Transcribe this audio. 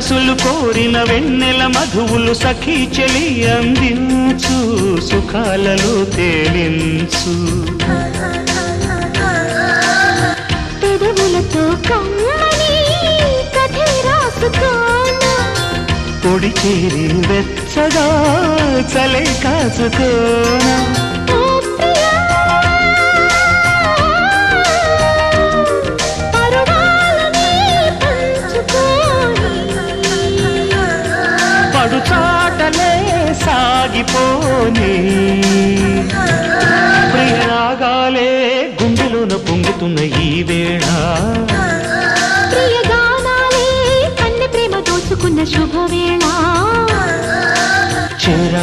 కోరిన వెన్నెల మధువులు సఖీ చెలి అందించు సుఖాలలో తేలించు. పెదవులతో కమ్మని కథే రాసుకోనా. పొడి చేరి వెచ్చగా చలే కాచుకోనా. సాగిపోని. ప్రియరాగాలే గుండెలోన పొంగుతున్న ఈ వేళ. ప్రియగానాలే కన్నె ప్రేమ దోచుకున్న శుభవేళ. చేరా